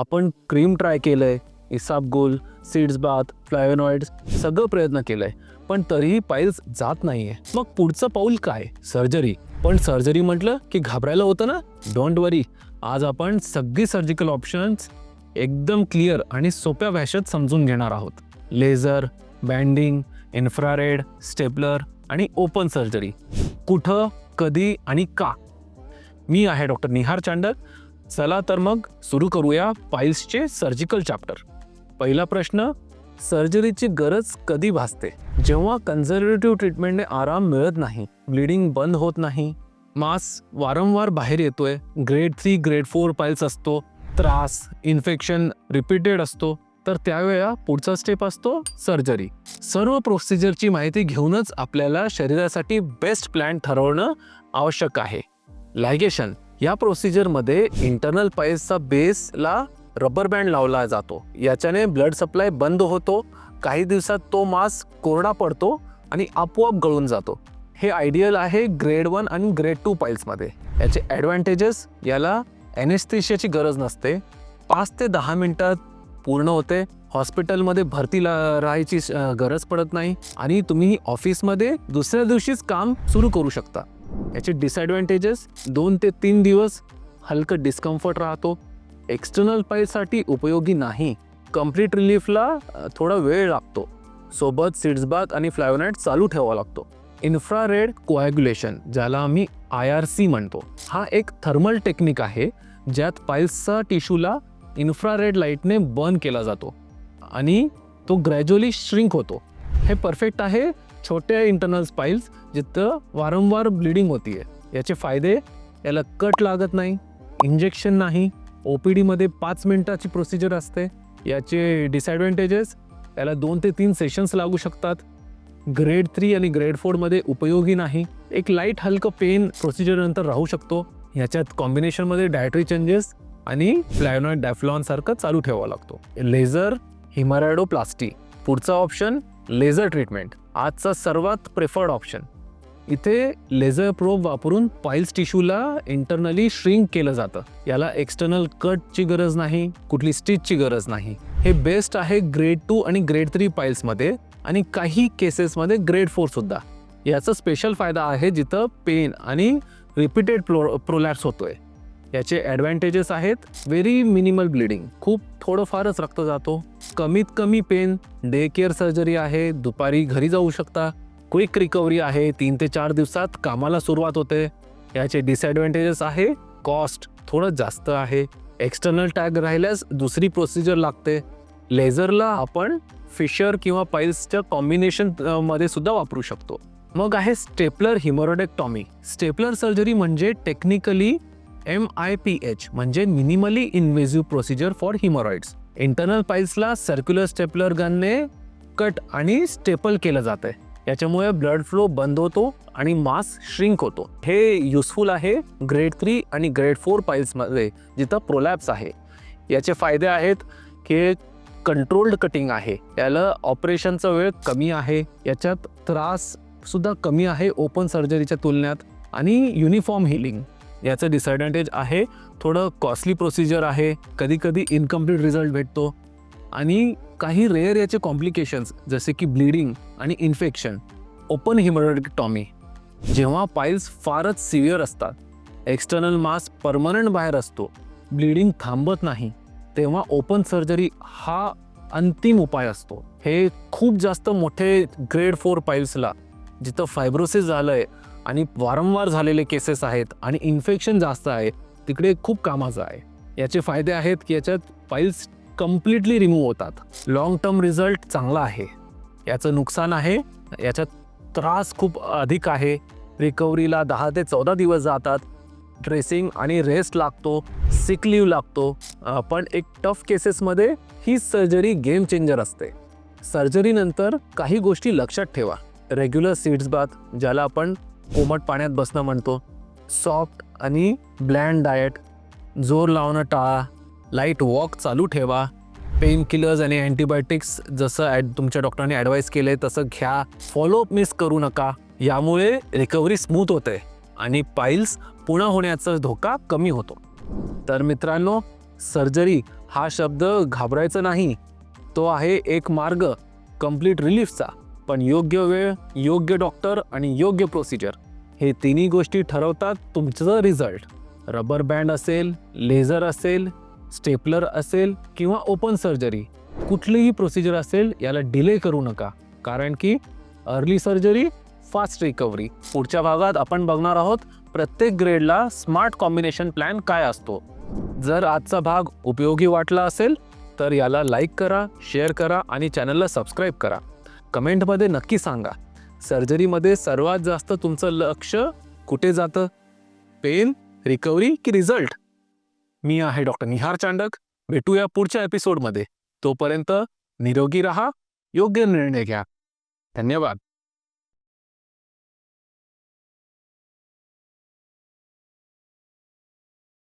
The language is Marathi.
आपण क्रीम ट्राय केलं आहे इसाबगोल सीड्स बाथ फ्लायनॉइड्स सगळं प्रयत्न केलंय पण तरीही पाईल्स जात नाही आहे मग पुढचं पाऊल काय? सर्जरी पण सर्जरी म्हटलं की घाबरायला होतं ना? डोंट वरी आज आपण सगळी सर्जिकल ऑप्शन्स एकदम क्लिअर आणि सोप्या भाषेत समजून घेणार आहोत. लेझर बँडिंग इन्फ्रारेड स्टेपलर आणि ओपन सर्जरी कुठं कधी आणि का? मी आहे डॉक्टर निहार चांडक. चला तर मग सुरू करूया फाईल्सचे सर्जिकल चॅप्टर. पहिला प्रश्न सर्जरीची गरज कधी भासते? जेव्हा कन्झर्वेटिव्ह ट्रीटमेंटने आराम मिळत नाही ब्लिडिंग बंद होत नाही मास वारंवार बाहेर येतोय grade three grade four piles असतो त्रास इन्फेक्शन रिपीटेड असतो तर त्यावेळा पुढचा स्टेप असतो सर्जरी सर्व प्रोसिजरची माहिती घेऊनच आपल्याला शरीरासाठी बेस्ट प्लॅन ठरवणं आवश्यक आहे. लायगेशन या प्रोसिजरमध्ये इंटरनल पाईल्सचा बेसला रबर बँड लावला जातो. याच्याने ब्लड सप्लाय बंद होतो. काही दिवसात तो मास कोरडा पडतो आणि आपोआप गळून जातो. हे आयडियल आहे ग्रेड वन आणि ग्रेड टू पाईल्समध्ये याचे ॲडव्हान्टेजेस याला एनेस्थेशियाची गरज नसते. पाच ते दहा मिनटात पूर्ण होते. हॉस्पिटलमध्ये भरती ला- राहायची गरज पडत नाही. आणि तुम्ही ऑफिसमध्ये दुसऱ्या दिवशीच काम सुरू करू शकता. याचे डिसॲडव्हान्टेजेस दोन ते तीन दिवस हलकं डिस्कम्फर्ट राहतो. एक्सटर्नल पाईलसाठी उपयोगी नाही. कंप्लीट रिलीफला थोडा वेळ लागतो. सोबत सीड्सबाथ आणि फ्लायोनाईट चालू ठेवावा लागतो. इन्फ्रारेड कोॲग्युलेशन ज्याला आम्ही आय आर सी म्हणतो हा एक थर्मल टेक्निक आहे ज्यात पाईल्सचा टिश्यूला इन्फ्रारेड लाईटने बर्न केला जातो. आणि तो ग्रॅज्युअली श्रिंक होतो. हे परफेक्ट आहे छोट्या इंटरनल स्पाईल्स जिथं वारंवार ब्लिडिंग आहे याचे फायदे याला कट लागत नाही इंजेक्शन नाही ओ पी डीमध्ये पाच मिनटाची प्रोसिजर असते. याचे डिसॲडव्हान्टेजेस याला दोन ते तीन सेशन्स लागू शकतात. ग्रेड थ्री आणि ग्रेड फोरमध्ये उपयोगी नाही. एक लाइट हलकं पेन प्रोसिजरनंतर राहू शकतो. याच्यात कॉम्बिनेशनमध्ये डायटरी चेंजेस आणि फ्लायनॉइड डॅफ्लॉन सारखं चालू ठेवावा लागतो. लेझर हिमारायडोप्लास्टी पुढचा ऑप्शन लेझर ट्रीटमेंट आजचा सर्वात प्रेफर्ड ऑप्शन इथे लेझर प्रोब वापरून पाईल्स टिश्यूला इंटरनली श्रिंक केलं जातं. याला एक्सटर्नल कटची गरज नाही कुठली स्टिचची गरज नाही. हे बेस्ट आहे ग्रेड टू आणि ग्रेड थ्री पाईल्समध्ये आणि काही केसेसमध्ये ग्रेड फोर सुद्धा. याचा स्पेशल फायदा आहे जिथं पेन आणि रिपीटेड प्रो प्रोलॅप्स होतोय. याचे ॲडव्हान्टेजेस आहेत व्हेरी मिनिमल ब्लिडिंग खूप थोडंफारच रक्त जातो. कमीत कमी पेन डे केअर सर्जरी आहे दुपारी घरी जाऊ शकता. क्विक रिकव्हरी आहे तीन ते चार दिवसात कामाला सुरुवात होते. याचे डिसॲडव्हान्टेजेस आहे कॉस्ट थोडं जास्त आहे. एक्सटर्नल टॅग राहिल्यास दुसरी प्रोसिजर लागते. लेझरला आपण फिशर किंवा पाईल्सच्या कॉम्बिनेशनमध्ये सुद्धा वापरू शकतो. मग आहे स्टेपलर हिमोरोडेक्टॉमी स्टेपलर सर्जरी म्हणजे technically M I P H म्हणजे minimally invasive procedure for hemorrhoids internal पाईल्सला circular stapler गनने कट आणि स्टेपल केलं जातं याच्यामुळे ब्लड फ्लो बंद होतो आणि मास श्रिंक होतो. हे युजफुल आहे ग्रेड थ्री आणि ग्रेड फोर पाईल्समध्ये जिथं प्रोलॅप्स आहे. याचे फायदे आहेत की कंट्रोल्ड कटिंग आहे. याला ऑपरेशनचा वेळ कमी आहे. याच्यात त्रास सुद्धा कमी आहे ओपन सर्जरीच्या तुलनेत आणि युनिफॉर्म हिलिंग याचं डिसॲडव्हान्टेज आहे. थोडं कॉस्टली प्रोसिजर आहे. कधीकधी इनकम्प्लीट रिझल्ट भेटतो. आणि काही रेअर याचे कॉम्प्लिकेशन्स जसे की ब्लिडिंग आणि इन्फेक्शन ओपन हिमोरेक्टॉमी जेव्हा पाईल्स फारच सिव्हिअर असतात एक्सटर्नल मास परमनंट बाहेर असतो ब्लिडिंग थांबत नाही तेव्हा ओपन सर्जरी हा अंतिम उपाय असतो. हे खूप जास्त मोठे ग्रेड फोर पाईल्सला जिथं फायब्रोसिस झालंय आणि वारंवार झालेले केसेस आहेत आणि इन्फेक्शन जास्त आहे तिकडे खूप कामाचं आहे. याचे फायदे आहेत की याच्यात फाईल्स कम्प्लिटली रिमूव्ह होतात. लॉंग टर्म रिझल्ट चांगला आहे. याचं नुकसान आहे. याच्यात त्रास खूप अधिक आहे. रिकव्हरीला दहा ते चौदा दिवस जातात. ड्रेसिंग आणि रेस्ट लागतो. सिक लिव्ह लागतो. पण एक टफ केसेसमध्ये ही सर्जरी गेम चेंजर असते. सर्जरीनंतर काही गोष्टी लक्षात ठेवा. रेग्युलर सीट्स बाथ ज्याला आपण कोमट पाण्यात बसणं म्हणतो. सॉफ्ट आणि ब्लँड डाएट जोर लावणं टाळा. लाइट वॉक चालू ठेवा. पेन किलर्स आणि अँटीबायोटिक्स जसं ॲड तुमच्या डॉक्टरांनी ॲडवाईस केले तसं घ्या. फॉलोअप मिस करू नका. यामुळे रिकव्हरी स्मूथ होते. आणि पाईल्स पुन्हा होण्याचा धोका कमी होतो. तर मित्रांनो सर्जरी हा शब्द घाबरायचा नाही. तो आहे एक मार्ग. कंप्लीट रिलीफचा पण योग्य वेळ योग्य डॉक्टर आणि योग्य प्रोसिजर हे तिन्ही गोष्टी ठरवतात तुमचं रिझल्ट रबर बँड असेल लेझर असेल स्टेपलर असेल किंवा ओपन सर्जरी कुठलीही प्रोसिजर असेल याला डिले करू नका. कारण की अर्ली सर्जरी फास्ट रिकव्हरी पुढच्या भागात आपण बघणार आहोत प्रत्येक ग्रेडला स्मार्ट कॉम्बिनेशन प्लॅन काय असतो. जर आजचा भाग उपयोगी वाटला असेल तर याला लाईक करा शेअर करा आणि चॅनलला सबस्क्राईब करा. कमेंटमध्ये नक्की सांगा. सर्जरीमध्ये सर्वात जास्त तुमचं लक्ष कुठे जातं? पेन रिकव्हरी की रिझल्ट? मी आहे डॉक्टर निहार चांडक. भेटूया पुढच्या एपिसोडमध्ये. तोपर्यंत निरोगी रहा योग्य निर्णय घ्या. धन्यवाद.